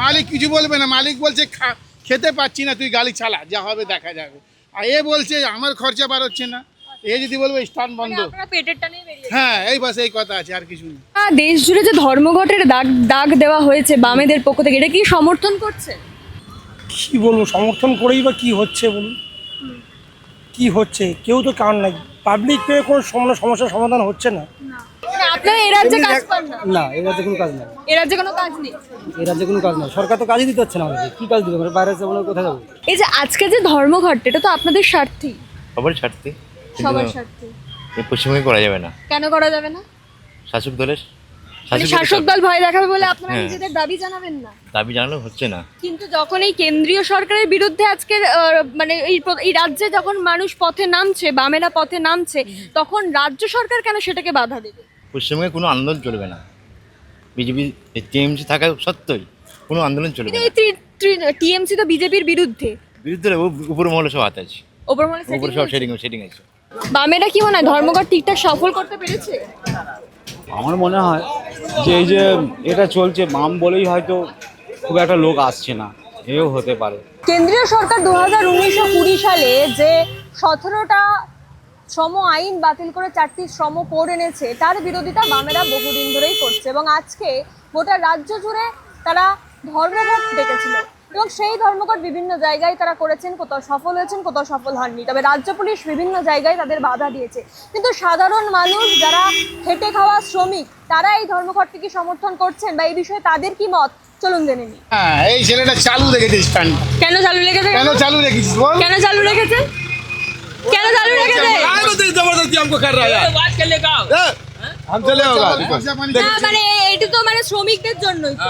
মালিক কিছু বলবে না মালিক বলছে খা- খেতে পাচ্ছি না তুই গাড়ি চালা যা হবে দেখা যাবে। আর এ বলছে আমার খরচা বার হচ্ছে না। এ যদি বলবে স্টান বন্ধ। মানে পেটের টানে বেরিয়ে হ্যাঁ এই বাস এই কথা আছে আর কিছু না দেশ জুড়ে যে ধর্মঘটের দাগ দাগ দেওয়া হয়েছে বামেদের পক্ষ থেকে এটা কি সমর্থন করছে? কি বলব সমর্থন করেই বা কি হচ্ছে বলুন? কি হচ্ছে? কেউ তো কারণ নাই। পাবলিক পেয়ে কোনো সমস্যার সমাধান হচ্ছে না। আপনারা রাজ্যে কাজ পান না? না এই রাজ্যে কোনো কাজ নাই। এ রাজ্যে কোনো কাজ নেই? এই রাজ্যে কোনো কাজ নাই। সরকার তো কাজই দিতে হচ্ছে না আমাদের কি কাজ দিবে? আমরা বাইরে যাব না কোথায় যাব? এই যে আজকে যে ধর্মঘট এটা তো আপনাদের স্বার্থেই। সবারই স্বার্থে সবার স্বার্থে পশ্চিমবঙ্গে করা যাবে না। কেন করা যাবে না? শাসক দলের মানে শাসক শাসক দল ভয় দেখাবে বলে আপনারা হ্যাঁ। নিজেদের দাবি জানাবেন না? দাবি জানালেও হচ্ছে না। কিন্তু যখন এই কেন্দ্রীয় সরকারের বিরুদ্ধে আজকের আহ, মানে এই এই রাজ্যে যখন মানুষ পথে নামছে বামেরা পথে নামছে তখন রাজ্য সরকার কেন সেটাকে বাধা দেবে? পশ্চিমবঙ্গে কোনো আন্দোলন চলবে না। বিজেপি টিএমসি থাকা সত্ত্বেই কোনো আন্দোলন চলবে না। টিএমসি তো বিজেপির বিরুদ্ধে। বিরুদ্ধে উপর মহলে সব হাত আছে। ওপর মহলে উপরে সব। শেডিং শেডিং আছে। বামেরা কি মনে হয় ধর্মঘট ঠিকঠাক সফল করতে পেরেছে? আমার মনে হয় যে এই যে এটা চলছে বাম বলেই হয়তো খুব একটা লোক আসছে না। এও হতে পারে। কেন্দ্রীয় সরকার দু হাজার উনিশশো কুড়ি সালে যে সতেরোটা শ্রম আইন বাতিল করে চারটি শ্রম কোড এনেছে তার বিরোধিতা বামেরা বহুদিন ধরেই করছে এবং আজকে গোটা রাজ্য জুড়ে তারা ধর্মঘট ডেকেছিল এবং সেই ধর্মঘট বিভিন্ন জায়গায় তারা করেছেন কোথাও সফল হয়েছেন কোথাও সফল হননি। তবে রাজ্য পুলিশ বিভিন্ন জায়গায় তাদের বাধা দিয়েছে। কিন্তু সাধারণ মানুষ যারা খেটে খাওয়া শ্রমিক তারা এই ধর্মঘটকে কি সমর্থন করছেন বা এই বিষয়ে তাদের কি মত? চলুন জেনে নিই। হ্যাঁ এই ছেলেটা চালু রেখেছে স্ট্যান্ড। কেন চালু লেগেছে কেন চালু রেখেছিস কেন চালু রেখেছে? কেন চালু রেখেছে हम चले होगा না মানে এইটা তো মানে শ্রমিকদের জন্যই তো।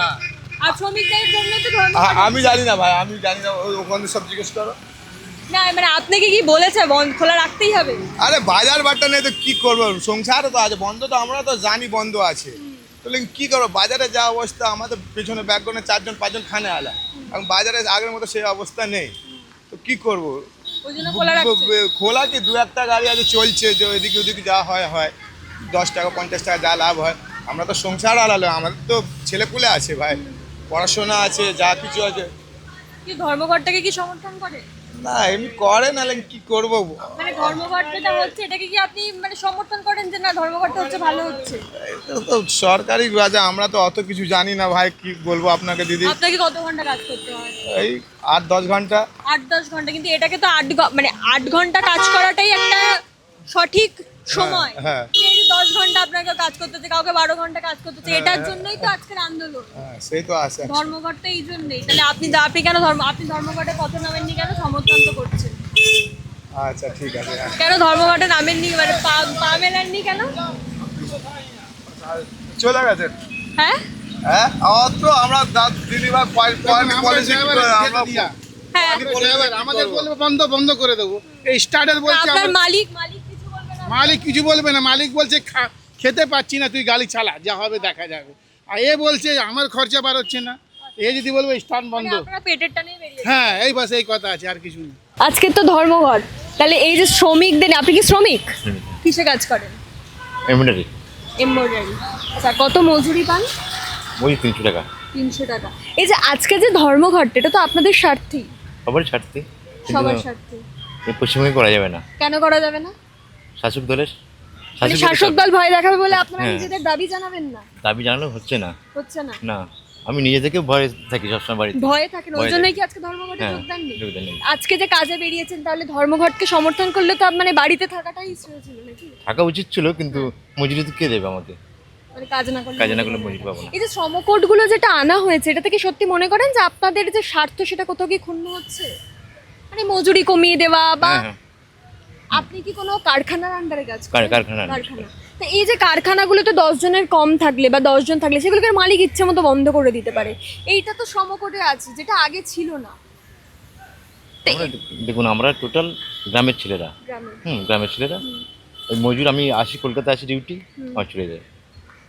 আর শ্রমিকদের জন্য তো ধর্মঘট। আমি জানি না ভাই আমি জানি না ও- ওখানে সব জিজ্ঞেস করো না মানে আপনাকে কি বলেছে বন্ধ খোলা রাখতেই হবে আরে বাজার বাট্টা নেই তো কি করবো সংসার তো আছে বন্ধ তো আমরা তো জানি বন্ধ আছে তাহলে কি করবো বাজারে যা অবস্থা আমাদের পেছনে ব্যাকগ্রাউন্ডে চারজন পাঁচজন খানে আলা এখন বাজারে আগের মতো সেই অবস্থা নেই তো কি করবো ওই জন্য খোলা রাখছে। খোলা কি? দু একটা গাড়ি আছে চলছে যে ওইদিকে ওদিকে যা হয় হয়। দশ টাকা পঞ্চাশ টাকা যা লাভ হয়। আমরা তো সংসার আলালো আমাদের তো ছেলেপুলে আছে ভাই। পড়াশোনা আছে যা কিছু আছে। কি ধর্মঘটটাকে কি সমর্থন করে? না এমনি করে নাহলে কি করব? মানে ধর্মঘটটা হচ্ছে এটাকে কি আপনি মানে সমর্থন করেন যে না ধর্মঘটটা হচ্ছে ভালো হচ্ছে? এটা তো সরকারি রাজা আমরা তো অত কিছু জানি না ভাই কি বলব আপনাকে দিদি? আপনাকে কত ঘণ্টা কাজ করতে হয়? এই আট দশ ঘণ্টা। আট দশ ঘণ্টা কিন্তু এটাকে তো আট মানে আট ঘণ্টা কাজ করাটাই একটা সঠিক সময়। হ্যাঁ। দশ ঘণ্টা আপনাকে কাজ করতে হচ্ছে কাউকে বারো ঘণ্টা কাজ করতে হচ্ছে এটার জন্যই তো আজকের আন্দোলন। হ্যাঁ সেই তো আছে। ধর্মঘটটা এই জন্যই। তাহলে আপনি আপনি কেন ধর্ম আপনি ধর্মঘটে নামেননি কেন? সমর্থন তো করছেন। আচ্ছা ঠিক আছে হ্যাঁ। কেন ধর্মঘটে নামেননি? মানে পা পা মেলাননি কেন? চলে গেছে। হ্যাঁ? হ্যাঁ অত আমরা দা- দিদি ভাই পলিসি আমরা হ্যাঁ। আমাদের বলবে বন্ধ বন্ধ করে দেবো। এই স্টার্টার বলছে আপনার মালিক মালিক কিছু বলবে না মালিক বলছে খা- খেতে পাচ্ছি না তুই গাড়ি চালা যা হবে দেখা যাবে। আর এ বলছে আমার খরচা বার হচ্ছে না। এ যদি বলবে স্থান বন্ধ। মানে হ্যাঁ এই বাস এই কথা আছে আর কিছু না। আজকে তো ধর্মঘট। তাহলে এই যে শ্রমিকদের আপনি কি শ্রমিক? কিসে কাজ করেন? এমব্রয়ডারি। এমব্রয়ডারি। আচ্ছা কত মজুরি পান? ওই তিনশো টাকা। তিনশো টাকা। এই যে আজকে যে ধর্মঘট এটা তো আপনাদের স্বার্থেই। সবারই স্বার্থে সবার স্বার্থে এই পশ্চিমবঙ্গে করা যাবে না। কেন করা যাবে না? শাসক দলের মানে শাসক দল ভয় দেখাবে বলে আপনারা হ্যাঁ। নিজেদের দাবি জানাবেন না? দাবি জানালেও হচ্ছে না। হচ্ছে না? না আমি নিজে থেকে ভয় থাকি সবসময় বাড়িতে। ভয়ে থাকেন? ওই ভয়ে জন্যই কি আজকে ধর্মঘটে হ্যাঁ যোগদান নেই? যোগদান নেই। আজকে যে কাজে বেরিয়েছেন তাহলে ধর্মঘটকে সমর্থন করলে তো আপ- মানে বাড়িতে থাকাটাই শ্রেয় ছিল নাকি? থাকা উচিত ছিল কিন্তু মজুরি তো কে দেবে আমাকে? মানে কাজ না করলে কাজে না করলে মজুরি পাবো না। এই যে শ্রমকোটগুলো যেটা আনা হয়েছে এটা থেকে সত্যি মনে করেন যে আপনাদের যে স্বার্থ সেটা কোথাও কি ক্ষুণ্ণ হচ্ছে? মানে মজুরি কমিয়ে দেওয়া বা হ্যাঁ হ্যাঁ। আপনি কি কোনো কারখানার আন্ডারে কাজ করেন? কারখানা। তো এই যে কারখানাগুলোতে দশ জনের কম থাকলে বা দশ জন থাকলে সেগুলোকে মালিক ইচ্ছে মতো বন্ধ করে দিতে পারে। এইটা তো শ্রমকোটে আছে যেটা আগে ছিল না। দেখুন আমরা টোটাল গ্রামের ছেলেরা। হুম গ্রামের ছেলেরা। ওই মজুর আমি আসি কলকাতা আসি ডিউটি আমার চলে যায়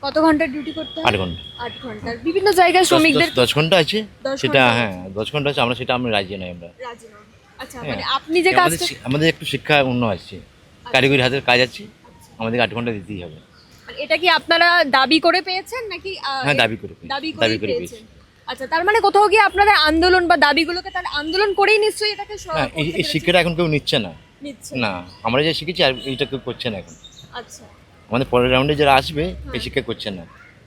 কত ঘণ্টা ডিউটি করতে হয়? আট ঘণ্টা। আট ঘণ্টার বিভিন্ন জায়গায় শ্রমিকদের দশ- দশ ঘণ্টা আছে। সেটা হ্যাঁ দশ ঘণ্টা আছে। আমরা সেটা আমরা রাজি নয় আমরা। রাজি নন। আচ্ছা হ্যাঁ। মানে আপনি যে কাজটা আমাদের একটু শিক্ষা অন্য আছে কারিগরি হাতের কাজ আছে আমাদের আট ঘণ্টা দিতেই হবে। এটা কি আপনারা দাবি করে পেয়েছেন নাকি হ্যাঁ দাবি করে দাবি করে পেয়েছেন? আচ্ছা তার মানে কোথাও গিয়ে আপনাদের আন্দোলন বা দাবিগুলোকে তার আন্দোলন করেই নিশ্চয়ই এটাকে হ্যাঁ এই। শিক্ষাটা এখন কেউ নিচ্ছে না। না আমরা যে শিখেছি আর এইটা কেউ করছে না এখন। আচ্ছা। আমাদের পরের রাউন্ডে যারা আসবে এই শিক্ষা করছে না।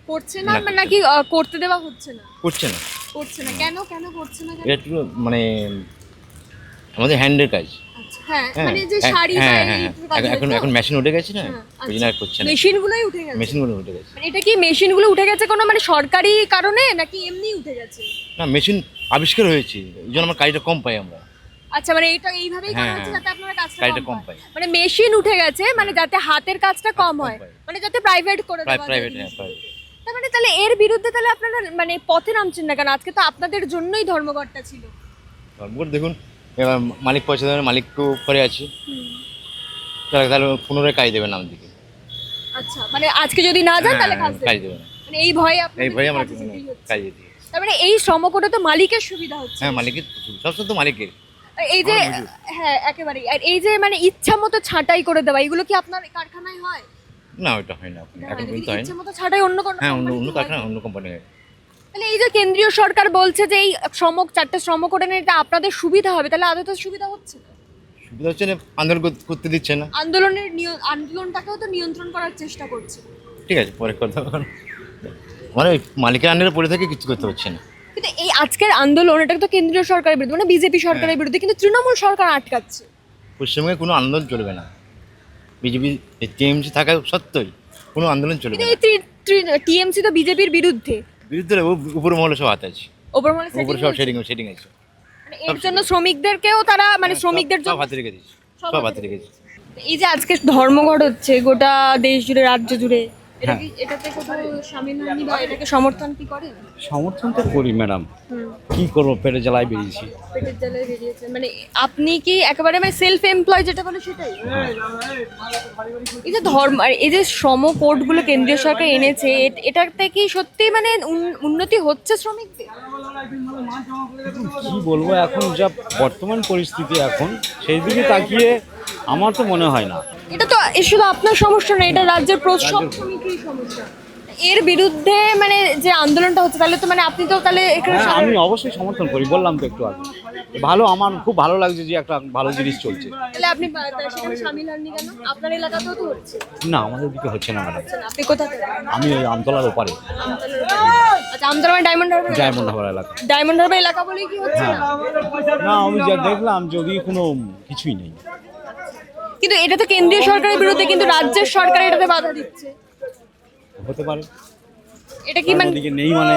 করছে না না, মানে নাকি করতে দেওয়া হচ্ছে না? করছে না। করছে না। কেন কেন করছে না এটা মানে আমাদের হ্যান্ডের কাজ। আচ্ছা, হ্যাঁ হ্যাঁ মানে হ্যাঁ, হ্যাঁ হ্যাঁ হ্যাঁ। এখন- হয় মেশিন উঠে গেছে না? হ্যাঁ, ওই জন্য করছে না। মেশিনগুলোই উঠে গেছে। মেশিনগুলো উঠে গেছে। মানে এটা কি মেশিনগুলো উঠে গেছে কোনো মানে সরকারি কারণে নাকি এমনি উঠে গেছে? না মেশিন আবিষ্কার হয়েছে জন্য আমার কাজটা কম পাই আমরা। আচ্ছা মানে এটা এইভাবেই করা হ্যাঁ, হচ্ছে যাতে আপনারা কাজটা কম পায়। মানে মেশিন উঠে গেছে মানে যাতে হাতের কাজটা কম হয়। মানে যাতে প্রাইভেট করে দেওয়া প্রাইভেট হ্যাঁ তার মানে তাহলে এর বিরুদ্ধে তাহলে আপনারা মানে পথে নামছেন না কেন? আজকে তো আপনাদের জন্যই ধর্মঘটটা ছিল। ধর্মঘট দেখুন এবার মালিক পয়সা দেবে মালিককেও পরে আছে। তাহলে তাহলে পুনরায় কাজ দেবে নাম দিকে। আচ্ছা মানে আজকে যদি না যান তাহলে কাজ কাজ দেবেন। দেবে না মানে এই ভয়ে এই ভয়ে আমরা কাজে দিতে তার মানে এই শ্রম করে তো মালিকের সুবিধা হচ্ছে। হ্যাঁ মালিকের সবসময় তো মালিকের। এই যে হ্যাঁ একেবারে আর এই যে মানে ইচ্ছা মতো ছাঁটাই করে দেওয়া এগুলো কি আপনার কারখানায় হয়? না ওইটা হয় না। এখন হয় ইচ্ছা মতো ছাঁটাই অন্য কোনো হ্যাঁ অন্য অন্য কারখানা অন্য কোম্পানি হয়। তাহলে এই যে কেন্দ্রীয় সরকার বলছে যে এই শ্রম চারটে শ্রম কোডে এটা আপনাদের সুবিধা হবে তাহলে আদৌ তো সুবিধা হচ্ছে? না সুবিধা হচ্ছে না আন্দোলন করতে দিচ্ছে না। আন্দোলনের নিয়- আন্দোলনটাকেও তো নিয়ন্ত্রণ করার চেষ্টা করছে। ঠিক আছে পরে কথা। মানে মালিকের আন্ডারে পড়ে থেকে কিছু করতে হচ্ছে না। কিন্তু এই আজকের আন্দোলন এটা তো কেন্দ্রীয় সরকারের বিরুদ্ধে মানে বিজেপি হ্যাঁ। সরকারের বিরুদ্ধে কিন্তু তৃণমূল সরকার আটকাচ্ছে। পশ্চিমবঙ্গে কোনো আন্দোলন চলবে না। বিজেপি টিএমসি থাকা সত্ত্বেই কোনো আন্দোলন চলবে না। টিএমসি তো বিজেপির বিরুদ্ধে। বিরুদ্ধে উপর মহলে সব হাত আছে। উপর মহলে উপরে সব। শেডিং শেডিং আছে। মানে এর জন্য শ্রমিকদেরকেও তারা মানে সব- শ্রমিকদের জন্য হাতে রেখে দিয়েছে। সব হাতে রেখে দিয়েছে। এই যে আজকে ধর্মঘট হচ্ছে গোটা দেশ জুড়ে রাজ্য জুড়ে সমর্থন তো করি ম্যাডাম। কি করব পেটে জ্বালায় বেরিয়েছি। পেটের জ্বালায় বেরিয়েছে মানে আপনি কি একেবারে মানে সেলফ এমপ্লয় যেটা বলে সেটাই? এই যে ধর্ম আর এই যে শ্রম কোডগুলো কেন্দ্রীয় সরকার এনেছে এটাতে কি সত্যি মানে উন্নতি হচ্ছে শ্রমিকদের? কি বলব এখন যা বর্তমান পরিস্থিতি এখন সেই দিকে তাকিয়ে আমার তো মনে হয় না। এটা তো শুধু আপনার সমস্যা না এটা রাজ্যের প্র- সব শ্রমিকেরই সমস্যা। এর বিরুদ্ধে মানে যে আন্দোলনটা হচ্ছে তাহলে তো মানে আপনি তো তাহলে এখানে হ্যাঁ আমি অবশ্যই সমর্থন করি বললাম তো একটু আগে। ভালো আমার খুব ভালো লাগছে যে একটা ভালো জিনিস চলছে। তাহলে আপনি বা- সেখানে সামিল হননি কেন? আপনার এলাকাতেও তো হচ্ছে। না আমাদের দিকে হচ্ছে না ম্যাডাম আপনি কোথা থেকে? আমি ওই আমতলার ওপারে। আচ্ছা আমতলা মানে ডায়মন্ড হারবার এলাকা? ডায়মন্ড হাবার এলাকা। ডায়মন্ড হারবার এলাকা বলেই কি হচ্ছে হ্যাঁ। না? না আমি যা দেখলাম যে ওদিকে কোনো কিছুই নেই। কিন্তু এটা তো কেন্দ্রীয় সরকারের বিরুদ্ধে কিন্তু রাজ্যের সরকার এটাতে বাধা দিচ্ছে। হতে পারে। এটা কি মানে নেই মানে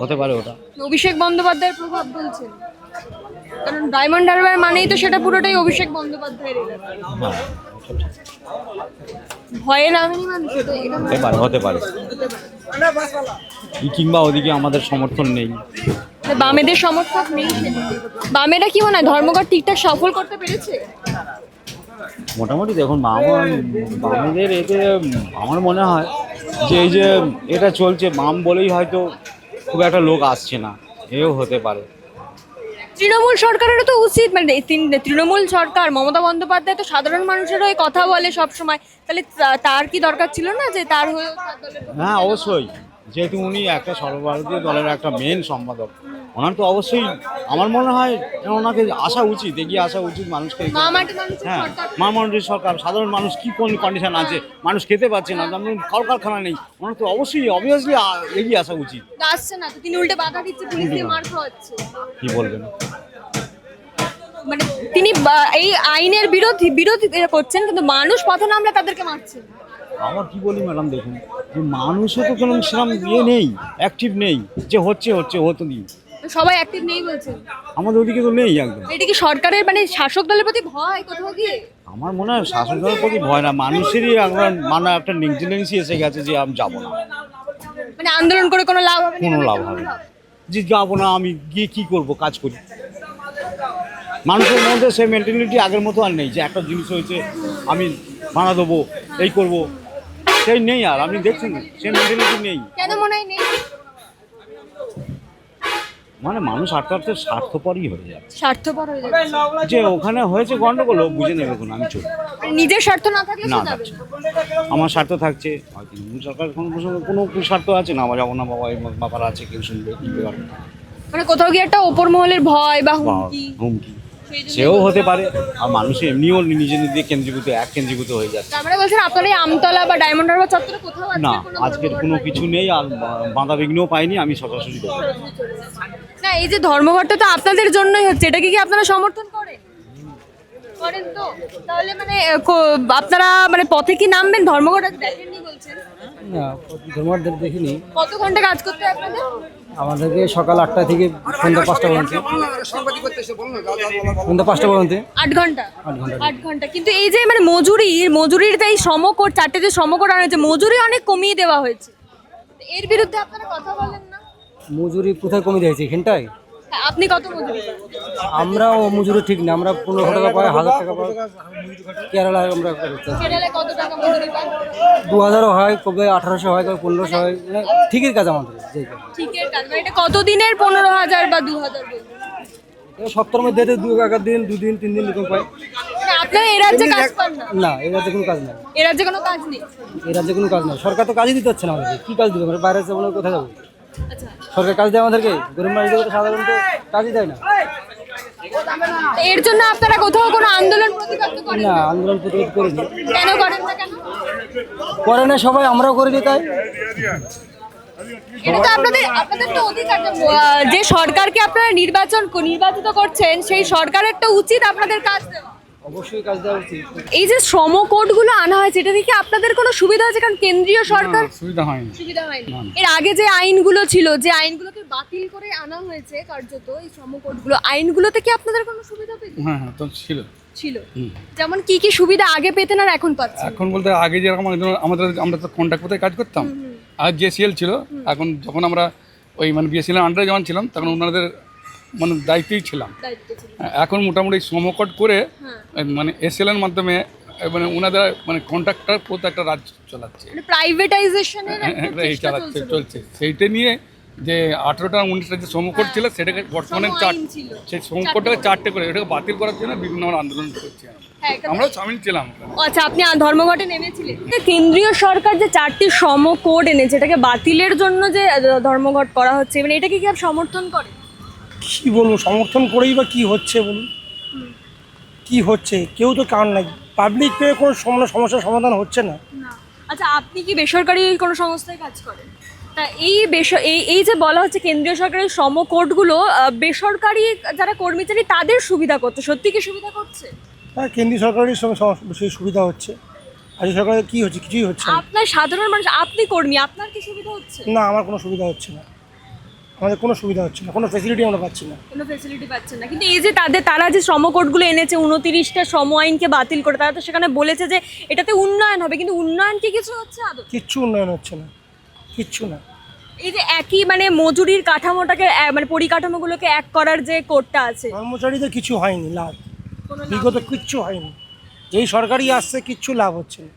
হতে পারে ওটা। অভিষেক বন্দ্যোপাধ্যায়ের প্রভাব বলছেন? কারণ ডায়মন্ড হারবার মানেই তো সেটা পুরোটাই অভিষেক বন্দ্যোপাধ্যায়ের ভয়ে নামেনি মানুষ তো হতে পারে হতে পারে। কিংবা ওদিকে আমাদের সমর্থন নেই। মানে বামেদের সমর্থক নেই। বামেরা কি মনে হয় ধর্মঘট ঠিকঠাক সফল করতে পেরেছে? মোটামুটি দেখুন আমার বামেদের এতে আমার মনে হয় যে এই যে এটা চলছে বাম বলেই হয়তো খুব একটা লোক আসছে না এও হতে পারে। তৃণমূল সরকারেরও তো উচিত মানে তৃণমূল সরকার মমতা বন্দ্যোপাধ্যায় তো সাধারণ মানুষের হয়ে কথা বলে সব সময় তাহলে তার কি দরকার ছিল না যে তার হয়ে হ্যাঁ অবশ্যই। যেহেতু উনি একটা সর্বভারতীয় দলের একটা মেন সম্পাদক ওনার তো অবশ্যই আমার মনে হয় ওনাকে আসা উচিত এগিয়ে আসা উচিত মানুষকে। হ্যাঁ সরকার। সরকার সাধারণ মানুষ কি কোন কন্ডিশন আছে? মানুষ খেতে পাচ্ছে না যেমন কলকারখানা নেই। ওনার তো অবশ্যই অবভিয়াসলি এগিয়ে আসা উচিত। আসছে না তিনি উল্টে বাধা দিচ্ছে পুলিশ দিয়ে মার খাওয়াচ্ছে। কি বলবেন? মানে তিনি এই আইনের বিরোধী বিরোধী করছেন কিন্তু মানুষ পথে নামলে তাদেরকে মারছেন আবার কি বলি ম্যাডাম দেখুন যে মানুষও তো কোনো সেরকম ইয়ে নেই অ্যাক্টিভ নেই যে হচ্ছে হচ্ছে হতো তো সবাই অ্যাক্টিভ নেই বলছেন আমাদের ওদিকে তো নেই একদম। এটা কি সরকারের মানে শাসক দলের প্রতি ভয় কোথাও গিয়ে আমার মনে হয় শাসক দলের প্রতি ভয় না মানুষেরই একটা মানে একটা নেগলিজেন্সি এসে গেছে যে আমি যাব না। মানে আন্দোলন করে কোনো লাভ হবে না? কোনো লাভ হবে না। যে যাব না আমি গিয়ে কি করব কাজ করি। মানুষের মধ্যে সেই মেন্টালিটি আগের মতো আর নেই যে একটা জিনিস হয়েছে আমি ভাড়া দেবো এই করব। সেই নেই আর আপনি দেখছেন সেই মেন্টালিটি নেই। কেন মনে হয় নেই? মানে মানুষ আস্তে আস্তে স্বার্থপরই হয়ে যায় স্বার্থপর হয়ে যাচ্ছে। যে ওখানে হয়েছে গন্ডগোল ও বুঝে নেবে কোনো আমি চলি। নিজের স্বার্থ না থাকলে না যাবে থাকছে। আমার স্বার্থ থাকছে। আর তৃণমূল সরকার কোনো কোনো স্বার্থ আছে? না আমার না বাবা এই ব্যাপার আছে কেউ শুনবে কি ব্যাপার? মানে কোথাও গিয়ে একটা ওপর মহলের ভয় বা হুমকি। হুমকি। সেও হতে পারে আর মানুষ এমনিও নিজেদের দিয়ে কেন্দ্রীভূত এক কেন্দ্রীভূত হয়ে যাচ্ছে। বলছেন আপনার এই আমতলা বা ডায়মন্ড হারবার চত্বরে কোথাও না আজকের কোনো কিছু নেই আর বাধা বিঘ্নও পাইনি আমি সরাসরি না এই যে ধর্মঘটটা তো আপনাদের জন্যই হচ্ছে এটাকে কি আপনারা সমর্থন করেন? করেন তো। তাহলে মানে আপনারা মানে পথে কি নামবেন? ধর্মঘট দেখেননি বলছেন। না ধর্মঘট দেখিনি। কত ঘণ্টা কাজ করতে আপনাদের? আমাদেরকে সকাল আটটা থেকে সন্ধ্যা পাঁচটা পর্যন্ত। সন্ধ্যা পাঁচটা পর্যন্ত। আট ঘণ্টা? আট ঘণ্টা। কিন্তু এই যে মানে মজুরি মজুরির তাই সমকর চারটে যে সমকর আনা হয়েছে মজুরি অনেক কমিয়ে দেওয়া হয়েছে। এর বিরুদ্ধে আপনারা কথা বলেন না। মজুরি কোথায় কমে দিয়েছে এখানটায়? হ্যাঁ, আপনি কত মজুরি আমরা ও মজুরি ঠিক না আমরা পনেরো টাকা পাই হাজার টাকা পাই। কেরালায় আমরা কেরালায় কত টাকা মজুরি পান? দু হাজারও হয় কবে আঠারোশো হয় কবে পনেরোশো হয় ঠিকই কাজ আমাদের ঠিকের কাজ মানে এটা কত দিনের পনেরো হাজার বা দু হাজার সপ্তাহের মধ্যে দু দিন দুদিন তিন দিন এরকম পাই। মানে এ রাজ্যে কাজ পান না? না এই রাজ্যে কোনো কাজ নেই। এ রাজ্যে কোনো কাজ নেই? এই রাজ্যে কোনো কাজ নেই। সরকার তো কাজই দিতে হচ্ছে না কী কাজ দিবে? আমরা বাইরে যাব কোথায় যাব? সরকার কাজ দেয় আমাদেরকে? গরিব মানুষদের সাধারণত কাজই দেয় না। এর জন্য আপনারা কোথাও কোনো আন্দোলন প্রতিবাদ করেন না? আন্দোলন প্রতিরোধ করিনি। কেন করেন না কেন? করে না সবাই আমরাও করিনি তাই। এটা তো আপনাদের আপনাদের তো অধিকার যে, যে সরকারকে আপনারা নির্বাচন নির্বাচিত করছেন সেই সরকারের তো উচিত আপনাদের কাজ দেওয়া। অবশ্যই কাজ দেওয়া উচিত। এই যে শ্রম কোডগুলো আনা হয়েছে এটা থেকে আপনাদের কোনো সুবিধা হয়েছে? কারণ কেন্দ্রীয় সরকার সুবিধা হয়নি। সুবিধা হয়নি। এর আগে যে আইনগুলো ছিল যে আইনগুলোকে বাতিল করে আনা হয়েছে কার্যত এই শ্রম কোডগুলো আইনগুলোতে কি আপনাদের কোনো সুবিধা পেতে হ্যাঁ হ্যাঁ তো ছিল। ছিল। যেমন কি কি সুবিধা আগে পেতেন আর এখন পাচ্ছেন? এখন বলতে আগে যেরকম আমাদের আমরা তো কন্ট্যাক্ট কোথায় কাজ করতাম? আর জেসিএল ছিল এখন যখন আমরা ওই মানে বিএসএল আন্ডারে যখন ছিলাম তখন ওনাদের মানে দায়িত্বেই ছিলাম। এখন মোটামুটি সমকট করে হ্যাঁ। মানে এসএল এর মাধ্যমে মানে ওনাদের মানে কন্ট্রাক্টর প্রতি একটা রাজ চালাচ্ছে। মানে প্রাইভেটাইজেশনের এই চালাচ্ছে চলছে সেইটা নিয়ে যে আঠেরোটা উনিশটা যে সমকট ছিল সেটাকে বর্তমানে চার। সেই সমকটটাকে চারটে করে এটাকে বাতিল করার জন্য বিভিন্ন আমরা আন্দোলন করছি হ্যাঁ আমরাও সামিল ছিলাম আচ্ছা আপনি ধর্মঘটে নেমেছিলেন। কেন্দ্রীয় সরকার যে চারটি সম কোড এনেছে এটাকে বাতিলের জন্য যে ধর্মঘট করা হচ্ছে মানে এটাকে কি আপনি সমর্থন করেন কি বলব সমর্থন করেই বা কি হচ্ছে বলুন? কি হচ্ছে? কেউ তো কারণ নাই। পাবলিক পেয়ে কোনো সম- সমস্যার সমাধান হচ্ছে না। আচ্ছা আপনি কি বেসরকারি কোনো সংস্থায় কাজ করেন? তা এই বেস এই এই যে বলা হচ্ছে কেন্দ্রীয় সরকারের সম কোডগুলো বেসরকারি যারা কর্মচারী তাদের সুবিধা করছে। সত্যি কি সুবিধা করছে? হ্যাঁ কেন্দ্রীয় সরকারের সঙ্গে সুবিধা হচ্ছে। রাজ্য সরকারের কী হচ্ছে? কিছুই হচ্ছে আপনার সাধারণ মানুষ আপনি কর্মী আপনার কি সুবিধা হচ্ছে? না আমার কোনো সুবিধা হচ্ছে না। আমাদের কোনো সুবিধা হচ্ছে না কোনো ফেসিলিটি আমরা পাচ্ছি না। কোনো ফেসিলিটি পাচ্ছেন না। কিন্তু এই যে তাদের তারা যে শ্রম কোডগুলো এনেছে উনতিরিশটা শ্রম আইনকে বাতিল করে তারা তো সেখানে বলেছে যে এটাতে উন্নয়ন হবে কিন্তু উন্নয়ন কি কিছু হচ্ছে আদৌ? কিচ্ছু উন্নয়ন হচ্ছে না কিচ্ছু না। এই যে একই মানে মজুরির কাঠামোটাকে এ- মানে পরিকাঠামোগুলোকে এক করার যে কোডটা আছে। কর্মচারীদের কিছু হয়নি লাভ। লাভ বিগত কিচ্ছু হয়নি। যেই সরকারি আসছে কিচ্ছু লাভ হচ্ছে না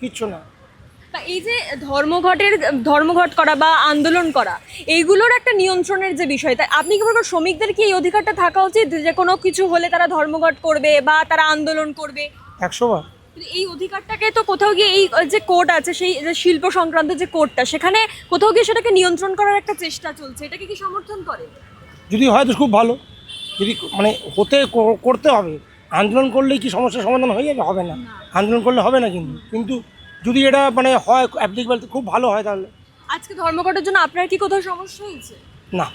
কিচ্ছু না। তা এই যে ধর্মঘটের ধর্মঘট করা বা আন্দোলন করা এইগুলোর একটা নিয়ন্ত্রণের যে বিষয় তাই আপনি কি করেন শ্রমিকদের কি এই অধিকারটা থাকা উচিত যে কোনো কিছু হলে তারা ধর্মঘট করবে বা তারা আন্দোলন করবে? একশো বার। এই অধিকারটাকে তো কোথাও গিয়ে এই যে কোড আছে সেই যে শিল্প সংক্রান্ত যে কোর্টটা সেখানে কোথাও গিয়ে সেটাকে নিয়ন্ত্রণ করার একটা চেষ্টা চলছে এটাকে কি সমর্থন করে? যদি হয় তো খুব ভালো। যদি মানে হতে করতে হবে। আন্দোলন করলেই কি সমস্যার সমাধান হয়ে যাবে? হবে না। আন্দোলন করলে হবে না কিন্তু। কিন্তু যদি এটা মানে হয় অ্যাপ্লিকেবল খুব ভালো হয় তাহলে। আজকে ধর্মঘটের জন্য আপনার কি কোথাও সমস্যা হয়েছে? না।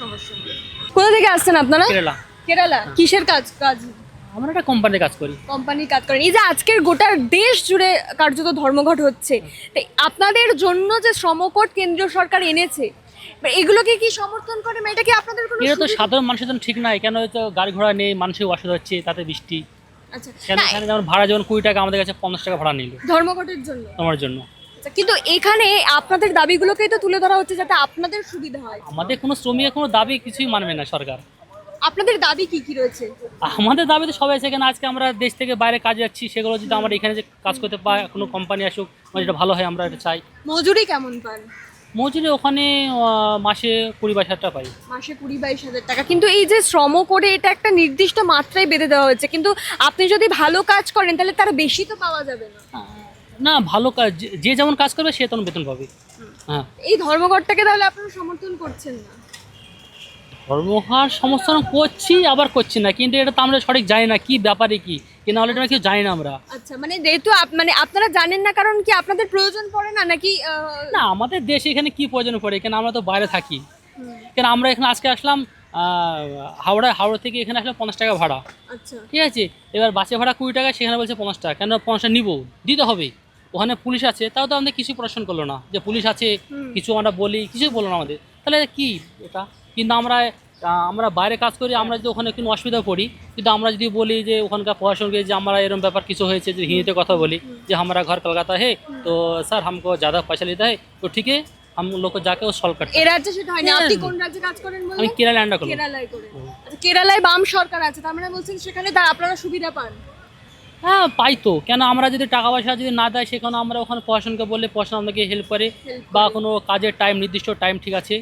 সমস্যা নেই। কোথা থেকে আসছেন আপনারা? কেরালা। কেরালা। কিসের কাজ? কাজ? আমরা একটা কোম্পানিতে কাজ করি। কোম্পানির কাজ করেন। এই যে আজকের গোটা দেশ জুড়ে কার্যত ধর্মঘট হচ্ছে তাই আপনাদের জন্য যে শ্রমকোট কেন্দ্রীয় সরকার এনেছে এগুলোকে কি সমর্থন করে? মানে এটা কি আপনাদের কোনো এটা তো সাধারণ মানুষের জন্য ঠিক নাই। কেন হয়তো গাড়ি ঘোড়া নেই মানুষের অসুবিধা হচ্ছে তাতে বৃষ্টি। আচ্ছা এখানে যেমন ভাড়া যেমন কুড়ি টাকা আমাদের কাছে পঞ্চাশ টাকা ভাড়া নিল। ধর্মঘটের জন্য। তোমার জন্য। আচ্ছা, কিন্তু এখানে আপনাদের দাবিগুলোকেই তো তুলে ধরা হচ্ছে যাতে আপনাদের সুবিধা হয়। আমাদের কোনো শ্রমিকের কোনো দাবি কিছুই মানবে না সরকার। আপনাদের দাবি কি কি রয়েছে? আমাদের দাবি তো সবাই আছে এখানে। আজকে আমরা দেশ থেকে বাইরে কাজে যাচ্ছি সেগুলো যদি আমরা এখানে যে কাজ করতে পাই কোনো কোম্পানি আসুক মানে যেটা ভালো হয় আমরা এটা চাই। মজুরি কেমন পান? মজুরি ওখানে মাসে কুড়ি বাইশ হাজার টাকা পাই। মাসে কুড়ি বাইশ হাজার টাকা। কিন্তু এই যে শ্রম করে এটা একটা নির্দিষ্ট মাত্রায় বেঁধে দেওয়া হয়েছে। কিন্তু আপনি যদি ভালো কাজ করেন তাহলে তার বেশি তো পাওয়া যাবে না। না ভালো কাজ যে- যেমন কাজ করবে সে তেমন বেতন পাবে। হ্যাঁ। এই ধর্মঘটটাকে তাহলে আপনারা সমর্থন করছেন না। ধর্মহার সমস্যা করছি আবার করছি না। কিন্তু এটা তো আমরা সঠিক জানি না কি ব্যাপারে কি? কি না হলে এটা কেউ জানি না আমরা। আচ্ছা মানে যেহেতু মানে আপনারা জানেন না কারণ কি আপনাদের প্রয়োজন পড়ে না নাকি না আমাদের দেশে এখানে কি প্রয়োজন পড়ে? কেন আমরা তো বাইরে থাকি। কেন আমরা এখানে আজকে আসলাম আহ, হাওড়া হাওড়া থেকে এখানে আসলাম পঞ্চাশ টাকা ভাড়া। আচ্ছা। ঠিক আছে? এবার বাসে ভাড়া কুড়ি টাকা সেখানে বলছে পঞ্চাশ টাকা। কেন পঞ্চাশটা নিবো? দিতে হবে। ওখানে পুলিশ আছে তাও তো আমাদের কিছু প্রশ্ন করল না। যে পুলিশ আছে কিছু আমরা বলি কিছু বলল না আমাদের। তাহলে কি? এটা কিন্তু আমরা আহ, আমরা বাইরে কাজ করি আমরা যদি ওখানে কোনো অসুবিধা পড়ি কিন্তু আমরা যদি বলি যে ওখানকার প্রশাসনকে যে আমরা এরকম ব্যাপার কিছু হয়েছে যে হিন্দিতে কথা বলি যে हमारा घर कलकत्ता है तो सर हमको ज़्यादा पैसा लेता है तो ठीक है हम लोग को जाके वो सॉल्व करते এ हैं রাজ্যে সেটা হয়নি আপনি কোন রাজ্যে কাজ করেন আমি বললেন কেরালা আন্ডার করবো কেরালায় করেন আচ্ছা, কেরালায় বাম সরকার আছে তার মানে বলছেন সেখানে তার আপনারা সুবিধা পান হ্যাঁ পাই তো কেন আমরা যদি টাকা পয়সা যদি না দেয় সেখানে আমরা ওখানে প্রশাসনকে বললে প্রশাসন আমাদেরকে হেল্প করে বা কোনো কাজের টাইম নির্দিষ্ট টাইম ঠিক আছে